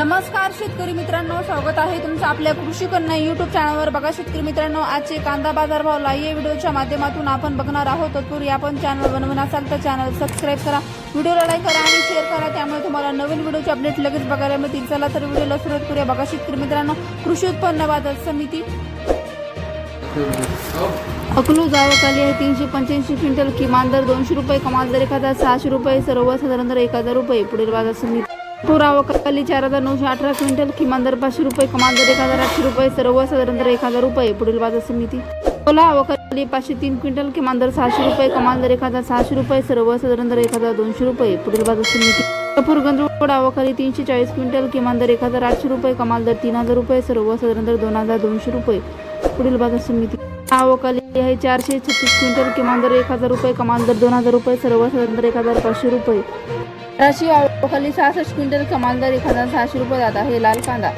नमस्कार शेतकरी मित्रांनो. स्वागत आहे तुमचं आपल्या कृषी कन्या युट्यूब चॅनलवर बघा शेतकरी मित्रांनो आजचे कांदा बाजार भाव लाईव्ह व्हिडिओच्या माध्यमातून आपण बघणार आहोत. तत्पूर्वी आपण चॅनल बनवून असाल तर चॅनल सबस्क्राईब करा. व्हिडिओला लाईक करा आणि शेअर करा. त्यामुळे तुम्हाला नवीन व्हिडिओचे अपडेट लगेच बघायला मिळतील. चला तर व्हिडिओला सुरुवात करूया. बघा शेतकरी मित्रांनो कृषी उत्पन्न बाजार समिती. अकलू जावकाली आहे. तीनशे पंच्याऐंशी क्विंटल किमान दर दोनशे रुपये कमाल दर एक हजार सहाशे रुपये सर्वसाधारण दर एक हजार रुपये. पुढील बाजार समिती. पुरावकाली चार हजार नऊशे अठरा क्विंटल किमान दर पाचशे रुपये कमाल दर एक हजार आठशे रुपये सर्वसाधारण दर एक हजार रुपये पुढील बाजार समिती. ओला अवकाली पाचशे तीन क्विंटल किमान दर सहाशे रुपये कमाल दर एक हजार सहाशे रुपये सर्व साधारण दर एक हजार दोनशे रुपये पुढील बाजार समिती. कपूर गंधरोड अवकाली तीनशे चाळीस क्विंटल किमान दर एक हजार आठशे रुपये कमाल दर तीन हजार रुपये सर्व साधारण दर दोन हजार दोनशे रुपये पुढील बाजार समिती. अवकाली आहे चारशे छत्तीस क्विंटल किमान दर एक हजार रुपये कमाल दर दोन हजार रुपये सर्वसाधारण दर एक हजार पाचशे रुपये. राशी खाली सहासष्ट क्विंटल कमाल दर एक हजार सहाशे रुपये जात आहे लाल कांदा.